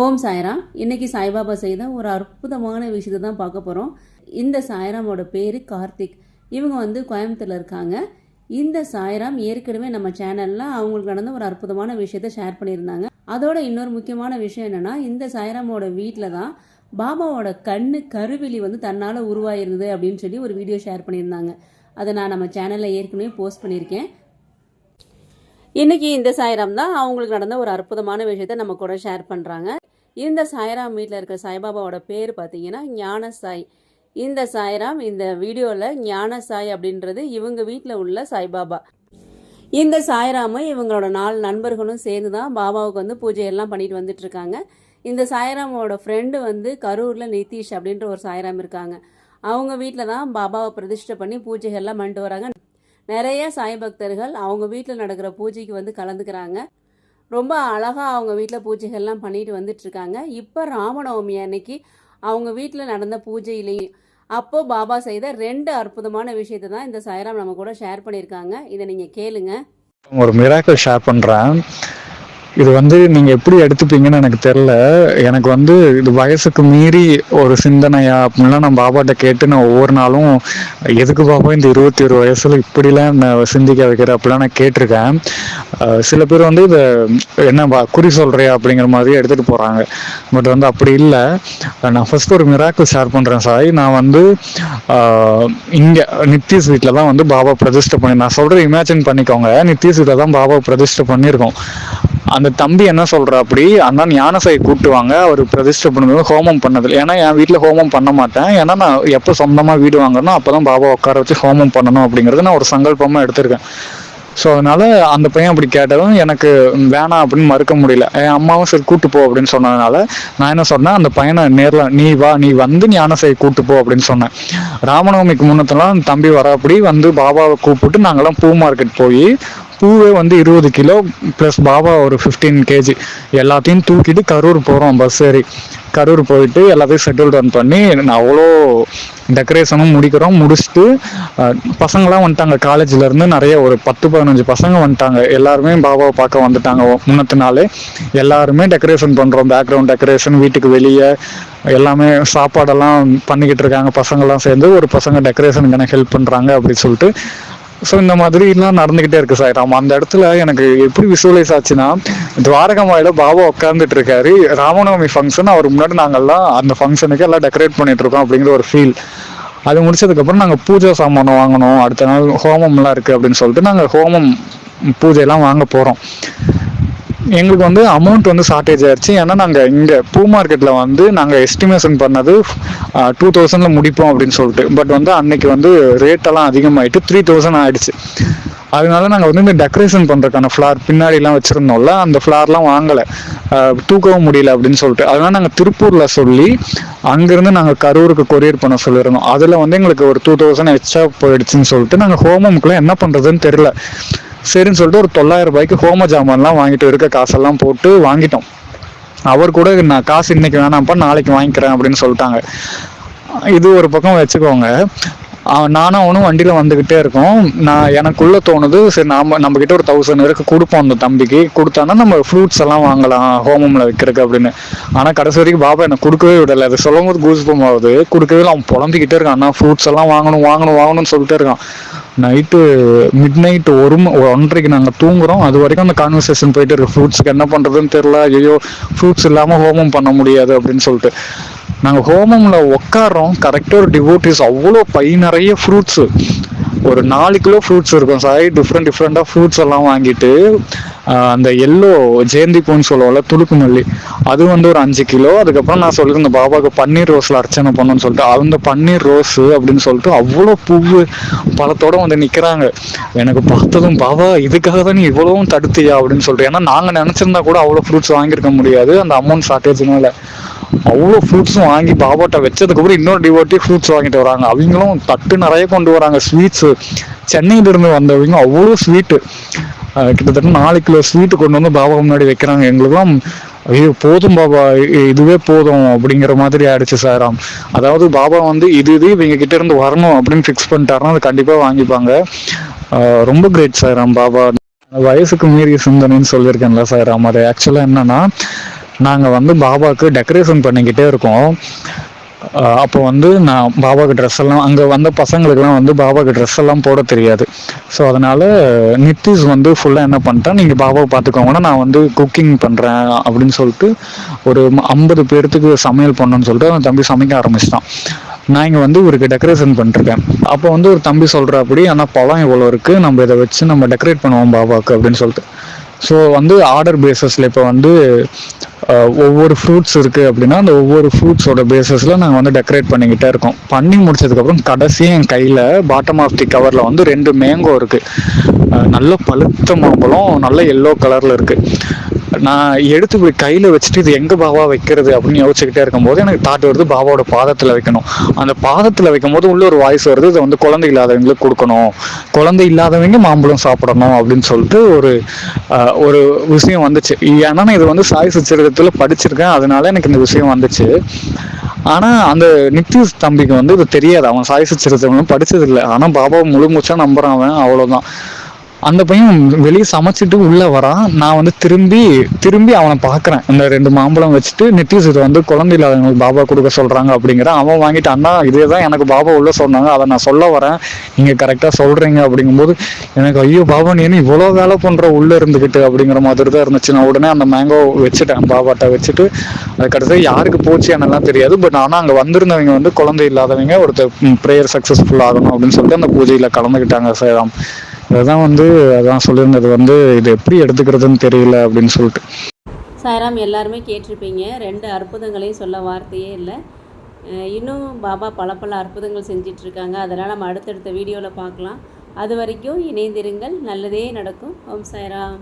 ஓம் சாய்ராம். இன்னைக்கு சாய்பாபா செய்த ஒரு அற்புதமான விஷயத்தை தான் பார்க்க போகிறோம் இந்த சாய்ராமோட பேர் கார்த்திக். இவங்க வந்து கோயம்புத்தூரில் இருக்காங்க. இந்த சாய்ராம் ஏற்கனவே நம்ம சேனலில் அவங்களுக்கு நடந்த ஒரு அற்புதமான விஷயத்த ஷேர் பண்ணியிருந்தாங்க. அதோட இன்னொரு முக்கியமான விஷயம் என்னென்னா இந்த சாய்ராமோட வீட்டில் தான் பாபாவோட கண்ணு கருவிழி வந்து தன்னால் உருவாயிருந்தது அப்படின்னு சொல்லி ஒரு வீடியோ ஷேர் பண்ணியிருந்தாங்க. அதை நான் நம்ம சேனலில் ஏற்கனவே போஸ்ட் பண்ணியிருக்கேன். இன்னைக்கு இந்த சாய்ராம் தான் அவங்களுக்கு நடந்த ஒரு அற்புதமான விஷயத்த நம்ம கூட ஷேர் பண்ணுறாங்க இந்த சாய்ராம் வீட்டில் இருக்கிற சாய்பாபாவோட பேர் பார்த்தீங்கன்னா ஞான சாய் இந்த சாய்ராம் இந்த வீடியோவில் ஞான சாய் அப்படின்றது இவங்க வீட்டில் உள்ள சாய்பாபா. இந்த சாய்ராமை இவங்களோட நாலு நண்பர்களும் சேர்ந்து தான் பாபாவுக்கு வந்து பூஜையெல்லாம் பண்ணிட்டு வந்துட்டு இருக்காங்க. இந்த சாய்ராமோட ஃப்ரெண்டு வந்து கரூரில் நிதிஷ் அப்படின்ற ஒரு சாய்ராம் இருக்காங்க. அவங்க வீட்டில் தான் பாபாவை பிரதிஷ்டை பண்ணி பூஜைகள்லாம் பண்ணிட்டு வராங்க. நிறைய சாய் பக்தர்கள் அவங்க வீட்டில் நடக்கிற பூஜைக்கு வந்து கலந்துக்கிறாங்க. ரொம்ப அழகாக அவங்க வீட்டில் பூஜைகள்லாம் பண்ணிட்டு வந்துட்டுருக்காங்க இப்போ ராமநவமி அன்னைக்கு அவங்க வீட்டில் நடந்த பூஜையிலேயே அப்போ பாபா செய்த ரெண்டு அற்புதமான விஷயத்தை தான் இந்த சாய்ராம் நம்ம கூட ஷேர் பண்ணியிருக்காங்க. இதை நீங்கள் கேளுங்க. ஒரு மிராக்கள் ஷேர் பண்ணுறேன் இது வந்து நீங்கள் எப்படி எடுத்துப்பீங்கன்னு எனக்கு தெரில எனக்கு வந்து இது வயசுக்கு மீறி ஒரு சிந்தனையா அப்படின்லாம் நான் பாபாட்ட கேட்டு நான் ஒவ்வொரு நாளும் எதுக்கு பாபா இந்த இருபத்தி ஒரு வயசில் இப்படிலாம் நான் சிந்திக்க வைக்கிற அப்படிலாம் நான் கேட்டிருக்கேன். சில பேர் வந்து இதை என்ன பா குறி சொல்கிறியா அப்படிங்கிற மாதிரி எடுத்துகிட்டு போகிறாங்க பட் வந்து அப்படி இல்லை. நான் ஃபர்ஸ்ட் ஒரு மிராக்கிள் ஷேர் பண்ணுறேன் சாய். நான் வந்து இங்கே நித்திஷ் வீட்டில் தான் வந்து பாபா பிரதிஷ்டை பண்ணி நான் சொல்கிறத இமேஜின் பண்ணிக்கோங்க. நித்திஷ் வீட்டில் தான் பாபா பிரதிஷ்டை பண்ணியிருக்கோம். அந்த தம்பி என்ன சொல்றா அப்படி அண்ணா ஞானசை கூட்டுவாங்க அவர் பிரதிஷ்டை பண்ணும்போது ஹோமம் பண்ணதில்லை. ஏன்னா என் வீட்டில் ஹோமம் பண்ண மாட்டேன். ஏன்னா நான் எப்போ சொந்தமாக வீடு வாங்கணும் அப்போ தான் பாபா உட்கார வச்சு ஹோமம் பண்ணணும் அப்படிங்கிறது நான் ஒரு சங்கல்பமாக எடுத்திருக்கேன். ஸோ அதனால அந்த பையன் அப்படி கேட்டதும் எனக்கு வேணாம் அப்படின்னு மறுக்க முடியல. என் அம்மாவும் சரி கூட்டு போ அப்படின்னு சொன்னதுனால நான் என்ன சொன்னேன் அந்த பையனை நேரில் நீ வா நீ வந்து ஞானசை கூட்டு போ அப்படின்னு சொன்னேன். ராமநவமிக்கு முன்னத்தெல்லாம் தம்பி வர அப்படி வந்து பாபாவை கூப்பிட்டு நாங்களாம் பூ மார்க்கெட் போய் பூவே வந்து இருபது கிலோ ப்ளஸ் பாபா ஒரு ஃபிஃப்டீன் கேஜி எல்லாத்தையும் தூக்கிட்டு கரூர் போகிறோம் பஸ் ஏறி. கரூர் போயிட்டு எல்லாத்தையும் செட்டில் டவுன் பண்ணி நான் அவ்வளோ டெக்கரேஷனும் முடிக்கிறோம். முடிச்சுட்டு பசங்களாம் வந்துட்டாங்க. காலேஜ்லேருந்து நிறைய ஒரு பத்து பதினஞ்சு பசங்க வந்துட்டாங்க. எல்லாருமே பாபாவை பார்க்க வந்துட்டாங்க. முன்னத்து நாளே எல்லாருமே டெக்கரேஷன் பண்ணுறோம் பேக்ரவுண்ட் டெக்கரேஷன் வீட்டுக்கு வெளியே எல்லாமே சாப்பாடெல்லாம் பண்ணிக்கிட்டு இருக்காங்க. பசங்கள்லாம் சேர்ந்து ஒரு பசங்க டெக்கரேஷனுக்கு எனக்கு ஹெல்ப் பண்ணுறாங்க அப்படின்னு சொல்லிட்டு ஸோ இந்த மாதிரிலாம் நடந்துக்கிட்டே இருக்கு சார். ஆமாம் அந்த இடத்துல எனக்கு எப்படி விசுவலைஸ் ஆச்சுன்னா துவாரகமாயில பாபா உட்காந்துட்டு இருக்காரு ராமநவமி ஃபங்க்ஷன் அவர் முன்னாடி நாங்கள்லாம் அந்த ஃபங்க்ஷனுக்கு எல்லாம் டெக்கரேட் பண்ணிட்டு இருக்கோம் அப்படிங்கிற ஒரு ஃபீல் அது முடிச்சதுக்கப்புறம் நாங்கள் பூஜை சாமானம் வாங்கணும் அடுத்த நாள் ஹோமம்லாம் இருக்குது அப்படின்னு சொல்லிட்டு நாங்கள் ஹோமம் பூஜையெல்லாம் வாங்க போகிறோம் எங்களுக்கு வந்து அமௌண்ட் வந்து ஷார்ட்டேஜ் ஆயிடுச்சு ஏன்னா நாங்கள் இங்கே பூ மார்க்கெட்டில் வந்து நாங்கள் எஸ்டிமேஷன் பண்ணது டூ தௌசண்டில் முடிப்போம் அப்படின்னு சொல்லிட்டு. பட் வந்து அன்னைக்கு வந்து ரேட்டெல்லாம் அதிகமாகிட்டு த்ரீ தௌசண்ட் ஆயிடுச்சு. அதனால நாங்கள் வந்து இந்த டெக்கரேஷன் பண்ணுறதுக்கான ஃப்ளார் பின்னாடிலாம் வச்சுருந்தோம்ல அந்த ஃப்ளார்லாம் வாங்கலை. தூக்கவும் முடியல அப்படின்னு சொல்லிட்டு. அதனால நாங்கள் திருப்பூரில் சொல்லி அங்கேருந்து நாங்கள் கரூருக்கு கொரியர் பண்ண சொல்லியிருந்தோம். அதில் வந்து எங்களுக்கு ஒரு டூ தௌசண்ட் எக்ஸ்ட்ரா போயிடுச்சுன்னு சொல்லிட்டு நாங்கள் ஹோமமுக்குலாம் என்ன பண்ணுறதுன்னு தெரில சரின்னு சொல்லிட்டு ஒரு தொள்ளாயிரம் ரூபாய்க்கு ஹோம ஜாமான்லாம் வாங்கிட்டு இருக்க காசெல்லாம் போட்டு வாங்கிட்டோம். அவர் கூட நான் காசு இன்னைக்கு வேணாம்ப்பா நாளைக்கு வாங்கிக்கிறேன் அப்படின்னு சொல்லிட்டாங்க. இது ஒரு பக்கம் வச்சுக்கோங்க. நானும் அவனும் வண்டியில் வந்துக்கிட்டே இருக்கோம். நான் எனக்குள்ள தோணுது சரி நாம நம்ம கிட்ட ஒரு தௌசண்ட் இருக்கு கொடுப்போம் அந்த தம்பிக்கு. கொடுத்தானா நம்ம ஃப்ரூட்ஸ் எல்லாம் வாங்கலாம் ஹோமம்ல வைக்கிறதுக்கு அப்படின்னு. ஆனால் கடைசி வரைக்கும் பாபா எனக்கு கொடுக்கவே விடலை. அது சொல்லும் போது கூஸ்பம் ஆகுது. கொடுக்கவே இல்லை அவன் புலம்பிக்கிட்டே இருக்கான். ஆனால் ஃப்ரூட்ஸ் எல்லாம் வாங்கணும் வாங்கணும் வாங்கணும்னு சொல்லிட்டே இருக்கான். நைட்டு மிட் நைட் ஒரு ஒன்றைக்கு ஒன்றரைக்கு நாங்கள் தூங்குறோம். அது வரைக்கும் அந்த கான்வர்சேஷன் போயிட்டு இருக்கு. ஃப்ரூட்ஸ்க்கு என்ன பண்ணுறதுன்னு தெரில ஐயோ ஃப்ரூட்ஸ் இல்லாமல் ஹோமம் பண்ண முடியாது அப்படின்னு சொல்லிட்டு. நாங்கள் ஹோமமில் உட்காறோம் கரெக்டாக ஒரு டிவோட்டிஸ் அவ்வளோ பை நிறைய ஃப்ரூட்ஸு ஒரு நாலு கிலோ ஃப்ரூட்ஸ் இருக்கும். சாய் டிஃப்ரெண்ட் டிஃப்ரெண்ட்டாக ஃப்ரூட்ஸ் எல்லாம் வாங்கிட்டு அந்த எல்லோ ஜெயந்தி பூன்னு சொல்லுவோம்ல துளுக்கு மல்லி அது வந்து ஒரு அஞ்சு கிலோ. அதுக்கப்புறம் நான் சொல்லியிருந்தேன் பாபாவுக்கு பன்னீர் ரோஸில் அர்ச்சனை பண்ணணும்னு சொல்லிட்டு அந்த பன்னீர் ரோஸு அப்படின்னு சொல்லிட்டு அவ்வளோ பூவு பழத்தோட வந்து நிற்கிறாங்க எனக்கு பார்த்ததும் பாபா இதுக்காக தான் நீ இவ்வளவும் தடுத்தியா? அப்படின்னு சொல்லிட்டு. ஏன்னா நாங்கள் நினச்சிருந்தா கூட அவ்வளோ ஃப்ரூட்ஸ் வாங்கியிருக்க முடியாது. அந்த அமௌண்ட் ஷார்ட்டேஜ்னால அவ்வளோ ஃப்ரூட்ஸும் வாங்கி பாபாட்ட வச்சதுக்கப்புறம் இன்னொரு டிவோட்டி ஃப்ரூட்ஸ் வாங்கிட்டு வராங்க. அவங்களும் தட்டு நிறைய கொண்டு வராங்க. ஸ்வீட்ஸு சென்னையிலிருந்து வந்தவங்க அவ்வளோ ஸ்வீட்டு கிட்டத்தட்ட நாலு கிலோ ஸ்வீட்டு கொண்டு வந்து பாபா முன்னாடி வைக்கிறாங்க. எங்களுக்கும் ஐயோ போதும் பாபா இதுவே போதும் அப்படிங்கிற மாதிரி ஆயிடுச்சு சாராம். அதாவது பாபா வந்து இது இது இவங்க கிட்ட இருந்து வரணும் அப்படின்னு ஃபிக்ஸ் பண்ணிட்டாருன்னா அது கண்டிப்பாக வாங்கிப்பாங்க. ரொம்ப கிரேட் சாராம் பாபா. வயசுக்கு மீறிய சிந்தனைன்னு சொல்லியிருக்கேன்ல சாராம். அது ஆக்சுவலாக என்னன்னா நாங்கள் வந்து பாபாவுக்கு டெக்கரேஷன் பண்ணிக்கிட்டே இருக்கோம். அப்போ வந்து நான் பாபாவுக்கு ட்ரெஸ் எல்லாம் அங்கே வந்த பசங்களுக்குலாம் வந்து பாபாவுக்கு ட்ரெஸ் எல்லாம் போட தெரியாது. ஸோ அதனால நித்திஸ் வந்து ஃபுல்லாக என்ன பண்ணிட்டான் நீங்கள் பாபாவை பார்த்துக்கோங்கன்னா நான் வந்து குக்கிங் பண்ணுறேன் அப்படின்னு சொல்லிட்டு ஒரு ஐம்பது பேர்த்துக்கு சமையல் பண்ணணும்னு சொல்லிட்டு அவன் தம்பி சமைக்க ஆரம்பிச்சிட்டான். நான் இங்கே வந்து இவருக்கு டெக்கரேஷன் பண்ணிருக்கேன். அப்போ வந்து ஒரு தம்பி சொல்கிறப்படி ஆனால் பழம் இவ்வளோ இருக்குது நம்ம இதை வச்சு நம்ம டெக்கரேட் பண்ணுவோம் பாபாவுக்கு அப்படின்னு சொல்லிட்டு. ஸோ வந்து ஆர்டர் பேசஸில் இப்போ வந்து ஒவ்வொரு ஃப்ரூட்ஸ் இருக்குது அப்படின்னா அந்த ஒவ்வொரு ஃப்ரூட்ஸோட பேசஸில் நாங்கள் வந்து டெக்கரேட் பண்ணிக்கிட்டே இருக்கோம். பண்ணி முடிச்சதுக்கப்புறம் கடைசியாக என் கையில் பாட்டம் ஆஃப் தி கவரில் வந்து ரெண்டு மேங்கோ இருக்குது நல்ல பழுத்த மாம்பழம் நல்ல எல்லோ கலரில் இருக்குது நான் எடுத்து போய் கையில் வச்சுட்டு இது எங்கே பாபா வைக்கிறது அப்படின்னு யோசிச்சுக்கிட்டே இருக்கும்போது எனக்கு தாட் வருது பாபாவோட பாதத்தில் வைக்கணும். அந்த பாதத்தில் வைக்கும்போது உள்ள ஒரு வாய்ஸ் வருது இதை வந்து குழந்தை இல்லாதவங்களுக்கு கொடுக்கணும். குழந்தை இல்லாதவங்க மாம்பழம் சாப்பிடணும் அப்படின்னு சொல்லிட்டு ஒரு ஒரு விஷயம் வந்துச்சு. ஏன்னா நான் இது வந்து சாய் சுச்சரிதத்தில் படிச்சிருக்கேன். அதனால எனக்கு இந்த விஷயம் வந்துச்சு. ஆனால் அந்த நித்திஷ் தம்பிக்கு வந்து இது தெரியாது. அவன் சாய் சுச்சரிதம் படிச்சது இல்லை ஆனால் பாபாவை முழு மூச்சா நம்புறான் அவன் அவ்வளோதான் அந்த பையன் வெளியே சமைச்சிட்டு உள்ள வரான் நான் வந்து திரும்பி திரும்பி அவனை பார்க்குறேன் இந்த ரெண்டு மாம்பழம் வச்சுட்டு நெட்டிஸ் இது வந்து குழந்தை இல்லாதவங்களுக்கு பாபா கொடுக்க சொல்றாங்க அப்படிங்கிற அவன் வாங்கிட்டு அண்ணா இதே தான் எனக்கு பாபா உள்ள சொன்னாங்க. அதை நான் சொல்ல வரேன். நீங்க கரெக்டா சொல்றீங்க. அப்படிங்கும்போது எனக்கு ஐயோ பாபா நீ என்ன இவ்வளோ வேலை பண்ற உள்ள இருந்துகிட்டு? அப்படிங்கிற மாதிரி தான் இருந்துச்சு. நான் உடனே அந்த மேங்கோ வச்சுட்டேன். பாபாட்ட வச்சுட்டு அது யாருக்கு போச்சு என்னெல்லாம் தெரியாது. பட் ஆனால் அங்கே வந்திருந்தவங்க வந்து குழந்தை இல்லாதவங்க ஒருத்தர் ப்ரேயர் சக்ஸஸ்ஃபுல் ஆகணும் அப்படின்னு சொல்லிட்டு அந்த பூஜையில் கலந்துக்கிட்டாங்க சேதம். அதுதான் வந்து அதான் சொல்லியிருந்தது வந்து இது எப்படி எடுத்துக்கிறதுன்னு தெரியல அப்படின்னு சொல்லிட்டு. சாய்ராம் எல்லாருமே கேட்டிருப்பீங்க. ரெண்டு அற்புதங்களையும் சொல்ல வார்த்தையே இல்லை. இன்னும் பாபா பல பல அற்புதங்கள் செஞ்சிட்ருக்காங்க. அதெல்லாம் நம்ம அடுத்தடுத்த வீடியோவில் பார்க்கலாம். அது வரைக்கும் இணைந்திருங்கள். நல்லதே நடக்கும். ஓம் சாய்ராம்.